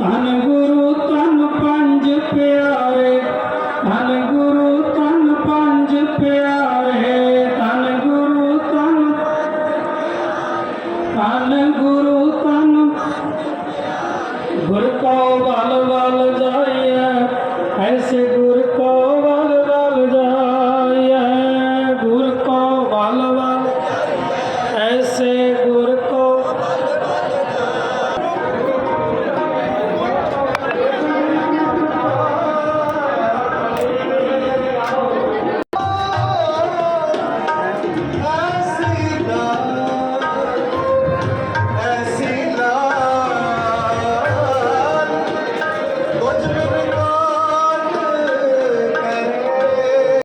ਧੰਨ ਗੁਰੂ ਧੰਨ ਪੰਜ ਪਿਆਰੇ, ਧੰਨ ਗੁਰੂ ਧੰਨ ਪੰਜ ਪਿਆਰੇ, ਧੰਨ ਗੁਰੂ ਧੰਨ ਧੰਨ ਗੁਰੂ ਧੰਨ ਗੁਰ ਕੋ